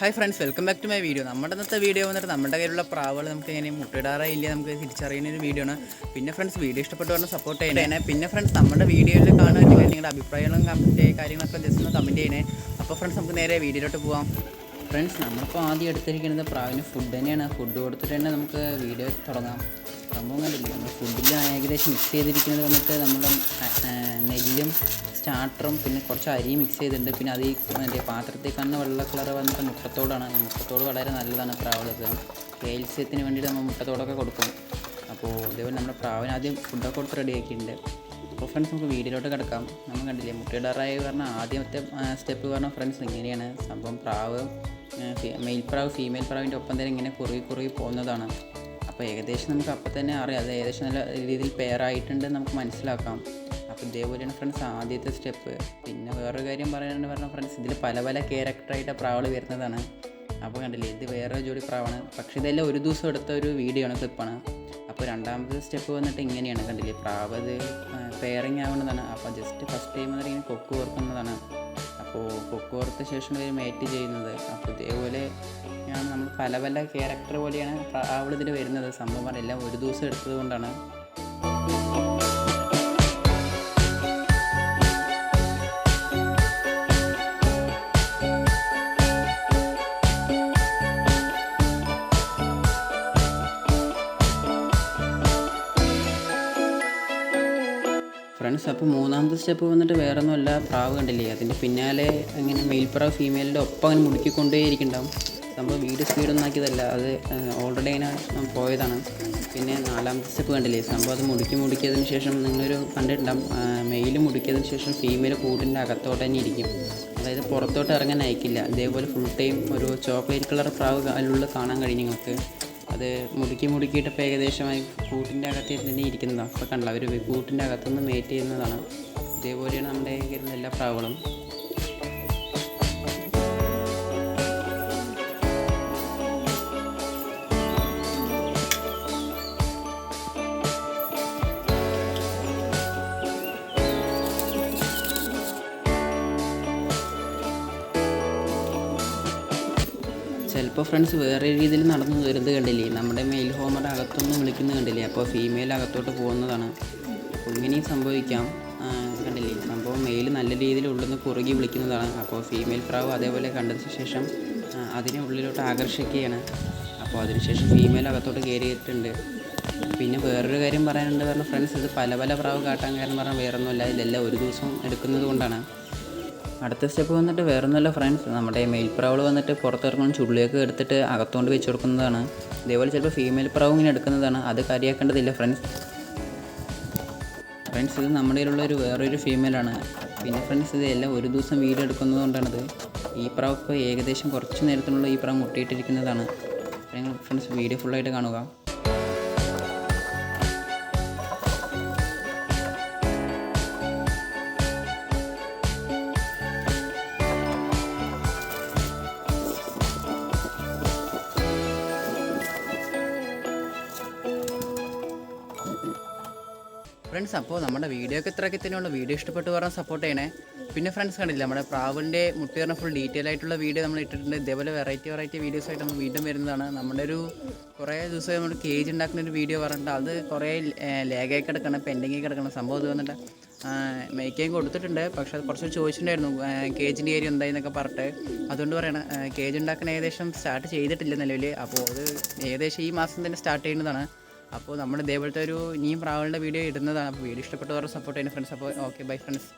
Hi friends welcome back to my video നമ്മുടെ ഇന്നത്തെ video വന്നിട്ട് നമ്മുടെ കയ്യിലുള്ള പ്രാവുകൾ നമുക്ക് എങ്ങനെ മുട്ടിടാറേ ഇല്ല നമുക്ക് തിരിച്ചറിയുന്ന ഒരു വീഡിയോ ആണ്. പിന്നെ ഫ്രണ്ട്സ് വീഡിയോ ഇഷ്ടപ്പെട്ട് പറഞ്ഞാൽ സപ്പോർട്ട് ചെയ്യണേ. പിന്നെ ഫ്രണ്ട്സ് നമ്മുടെ വീഡിയോയിൽ കാണാൻ നിങ്ങളുടെ അഭിപ്രായങ്ങളും കമന്റ് കാര്യങ്ങളൊക്കെ ജസ്റ്റ് ഒന്ന് കമന്റ് ചെയ്യണേ. അപ്പോൾ ഫ്രണ്ട്സ് നമുക്ക് നേരെ വീഡിയോയിലോട്ട് പോവാം. ഫ്രണ്ട്സ് നമ്മളിപ്പോൾ ആദ്യം എടുത്തിരിക്കുന്നത് പ്രാവിന് ഫുഡ് തന്നെയാണ്. ഫുഡ് കൊടുത്തിട്ട് തന്നെ നമുക്ക് വീഡിയോ തുടങ്ങാം. സംഭവം കണ്ടില്ല നമ്മൾ ഫുഡിൽ ഏകദേശം മിക്സ് ചെയ്തിരിക്കുന്നത് വന്നിട്ട് നമ്മുടെ നെല്ലും സ്റ്റാർട്ടറും പിന്നെ കുറച്ച് അരിയും മിക്സ് ചെയ്തിട്ടുണ്ട്. പിന്നെ അത് ഈ മറ്റേ പാത്രത്തിൽ കന്ന വെള്ള കളർ വന്നിട്ട് മുട്ടത്തോടാണ്. മുട്ടത്തോട് വളരെ നല്ലതാണ് പ്രാവുകൾക്ക് കേൽസ്യത്തിന് വേണ്ടിയിട്ട് നമ്മൾ മുട്ടത്തോടൊക്കെ കൊടുക്കും. അപ്പോൾ ഇതേപോലെ നമ്മുടെ പ്രാവിന് ആദ്യം ഫുഡൊക്കെ കൊടുത്ത് റെഡിയാക്കിയിട്ടുണ്ട് അപ്പോൾ ഫ്രണ്ട്സ് നമുക്ക് വീഡിയോയിലോട്ട് കിടക്കാം. നമ്മൾ കണ്ടില്ലേ മുട്ടയിടാറായി പറഞ്ഞാൽ ആദ്യത്തെ സ്റ്റെപ്പ് പറഞ്ഞാൽ ഫ്രണ്ട്സ് ഇങ്ങനെയാണ്. സംഭവം പ്രാവ് മെയിൽ പ്രാവ് ഫീമെയിൽ പ്രാവിന്റെ ഒപ്പം തന്നെ ഇങ്ങനെ കുറുകി കുറുകി പോകുന്നതാണ്. അപ്പോൾ ഏകദേശം നമുക്ക് അപ്പം തന്നെ അറിയാം. അത് ഏകദേശം നല്ല രീതിയിൽ പെയറായിട്ടുണ്ട് നമുക്ക് മനസ്സിലാക്കാം. അപ്പോൾ ഇതേപോലെയാണ് ഫ്രണ്ട്സ് ആദ്യത്തെ സ്റ്റെപ്പ് പിന്നെ വേറൊരു കാര്യം പറയാനുണ്ട് പറഞ്ഞാൽ ഫ്രണ്ട്സ് ഇതിൽ പല പല ക്യാരക്ടറായിട്ട് പ്രാവൾ വരുന്നതാണ്. അപ്പോൾ കണ്ടില്ലേ ഇത് വേറെ ജോഡി പ്രാവാണ്. പക്ഷേ ഇതെല്ലാം ഒരു ദിവസം എടുത്ത ഒരു വീഡിയോ ആണ് ക്ലിപ്പാണ് അപ്പോൾ രണ്ടാമത്തെ സ്റ്റെപ്പ് വന്നിട്ട് ഇങ്ങനെയാണ് കണ്ടില്ലേ പ്രാവ് അത് പെയറിങ് ആവേണ്ടതാണ് അപ്പോൾ ജസ്റ്റ് ഫസ്റ്റ് ടൈം എന്ന് പറയുന്നത് കൊക്ക് ഓർക്കുന്നതാണ്. അപ്പോൾ കൊക്ക് ഓർത്ത ശേഷം ഇവർ മേറ്റ് ചെയ്യുന്നത്. അപ്പോൾ ഇതേപോലെ ആണ് നമ്മൾ പല പല ക്യാരക്ടർ പോലെയാണ് അവളിതിൽ വരുന്നത്. സംഭവം എല്ലാം ഒരു ദിവസം എടുത്തത് കൊണ്ടാണ്. ഫ്രണ്ട്സ് അപ്പോൾ മൂന്നാമത്തെ സ്റ്റെപ്പ് വന്നിട്ട് വേറെ ഒന്നും ഒന്നുമല്ല പ്രാവ് കണ്ടില്ലേ? അതിന്റെ പിന്നാലെ അങ്ങനെ മെയിൽ പ്രാവ് ഫീമെയിലിന്റെ ഒപ്പം അങ്ങനെ മുടുക്കിക്കൊണ്ടേയിരിക്കുന്നുണ്ടാവും. നമ്മൾ വീട് സ്പീഡൊന്നും ആക്കിയതല്ല. അത് ഓൾറെഡി അങ്ങനെ പോയതാണ്. പിന്നെ നാലാമത്തെ സ്റ്റെപ്പ് കണ്ടില്ലേ? സംഭവം അത് മുടുക്കി മുടുക്കിയതിന് ശേഷം നിങ്ങളൊരു കണ്ടിട്ടുണ്ടാവും മെയിൽ മുടുക്കിയതിന് ശേഷം ഫീമെയിൽ കൂട്ടിന്റെ അകത്തോട്ട് തന്നെ ഇരിക്കും. അതായത് പുറത്തോട്ട് ഇറങ്ങാൻ അയക്കില്ല ഇതേപോലെ ഫുൾ ടൈം ഒരു ചോക്ലേറ്റ് കളർ പ്രാവ് അതിലുള്ള കാണാൻ കഴിയും നിങ്ങൾക്ക്. അത് മുടുക്കി മുടുക്കിയിട്ടപ്പോൾ ഏകദേശമായി കൂട്ടിന്റെ അകത്ത് തന്നെ ഇരിക്കുന്നതാണ് അപ്പോൾ കണ്ടില്ല അവർ കൂട്ടിന്റെ അകത്തുനിന്ന് മേറ്റ് ചെയ്യുന്നതാണ്. ഇതേപോലെയാണ് നമ്മുടെ കയ്യിലുള്ള എല്ലാ പ്രാവുകളും. ചിലപ്പോൾ ഫ്രണ്ട്സ് വേറെ രീതിയിൽ നടന്നു വരുന്നത് കണ്ടില്ലേ? നമ്മുടെ മെയിൽ ഹോമറുടെ അകത്തൊന്നും വിളിക്കുന്നത് കണ്ടില്ലേ? അപ്പോൾ ഫീമെയിൽ അകത്തോട്ട് പോകുന്നതാണ്. അപ്പോൾ ഇങ്ങനെയും സംഭവിക്കാം. കണ്ടില്ലേ? സംഭവം മെയിൽ നല്ല രീതിയിൽ ഉള്ളിൽ നിന്ന് കുറുകി വിളിക്കുന്നതാണ്. അപ്പോൾ ഫീമെയിൽ പ്രാവ് അതേപോലെ കണ്ടതിന് ശേഷം അതിനെ ഉള്ളിലോട്ട് ആകർഷിക്കുകയാണ്. അപ്പോൾ അതിനുശേഷം ഫീമെയിൽ അകത്തോട്ട് കയറിയിട്ടുണ്ട്. പിന്നെ വേറൊരു കാര്യം പറയാനുണ്ട് പറഞ്ഞാൽ ഫ്രണ്ട്സ് ഇത് പല പല പ്രാവ് കാട്ടാൻ കാരണം പറഞ്ഞാൽ വേറൊന്നുമില്ല. ഇതെല്ലാം ഒരു ദിവസം എടുക്കുന്നത് കൊണ്ടാണ്. അടുത്ത സ്റ്റെപ്പ് വന്നിട്ട് വേറൊന്നുമല്ല ഫ്രണ്ട്സ് നമ്മുടെ മെയിൽ പ്രാവൾ വന്നിട്ട് പുറത്തിറങ്ങുന്ന ചുള്ളിയൊക്കെ എടുത്തിട്ട് അകത്തോണ്ട് വെച്ച് കൊടുക്കുന്നതാണ്. അതേപോലെ ചിലപ്പോൾ ഫീമെയിൽ പ്രാവ് ഇങ്ങനെ എടുക്കുന്നതാണ്. അത് കാര്യമാക്കേണ്ടതില്ല ഫ്രണ്ട്സ് ഫ്രണ്ട്സ് ഇത് നമ്മുടെ ഒരു വേറൊരു ഫീമെയിലാണ് പിന്നെ ഫ്രണ്ട്സ് ഇത് എല്ലാം ഒരു ദിവസം വീഡിയോ എടുക്കുന്നതുകൊണ്ടാണത് ഈ പ്രാവ് ഇപ്പോൾ ഏകദേശം കുറച്ച് നേരത്തിനുള്ള ഈ പ്രാവ് മുട്ടിയിട്ടിരിക്കുന്നതാണ്. ഫ്രണ്ട്സ് വീഡിയോ ഫുള്ളായിട്ട് കാണുക. ഫ്രണ്ട്സ് അപ്പോൾ നമ്മുടെ വീഡിയോ ഒക്കെ ഇത്രയൊക്കെ തന്നെയുള്ളൂ വീഡിയോ ഇഷ്ടപ്പെട്ട് പറഞ്ഞാൽ സപ്പോർട്ട് ചെയ്യണേ. പിന്നെ ഫ്രണ്ട്സ് കണ്ടില്ല നമ്മുടെ പ്രാവിന്റെ മുട്ടി പറഞ്ഞ ഫുൾ ഡീറ്റെയിൽ ആയിട്ടുള്ള വീഡിയോ നമ്മൾ ഇട്ടിട്ടുണ്ട്. ഇതേപോലെ വെറൈറ്റി വെറൈറ്റി വീഡിയോസ് ആയിട്ട് നമ്മൾ വീണ്ടും വരുന്നതാണ്. നമ്മുടെ ഒരു കുറേ ദിവസം നമ്മൾ കേജ് ഉണ്ടാക്കുന്ന ഒരു വീഡിയോ പറഞ്ഞിട്ട് അത് കുറേ ലേഗായി കിടക്കണം പെൻഡിങ്ങായി കിടക്കണം സംഭവം ഇത് മേക്കേം കൊടുത്തിട്ടുണ്ട്. പക്ഷെ അത് കുറച്ച് ചോദിച്ചിട്ടുണ്ടായിരുന്നു കേജിന്റെ ഏരിയ എന്തായെന്നൊക്കെ പറഞ്ഞിട്ട്. അതുകൊണ്ട് പറയണം കേജ് ഉണ്ടാക്കുന്ന ഏകദേശം സ്റ്റാർട്ട് ചെയ്തിട്ടില്ല നിലവിൽ അപ്പോൾ അത് ഏകദേശം ഈ മാസം തന്നെ സ്റ്റാർട്ട് ചെയ്യുന്നതാണ്. അപ്പോൾ നമ്മൾ ഇതേപോലത്തെ ഒരു ഇനിയും പ്രാവളുടെ വീഡിയോ ഇടുന്നതാണ്. അപ്പോൾ വീഡിയോ ഇഷ്ടപ്പെട്ടവരുടെ സപ്പോർട്ട് ചെയ്യുന്ന ഫ്രണ്ട്സ് അപ്പോൾ ഓക്കെ ബൈ ഫ്രണ്ട്സ്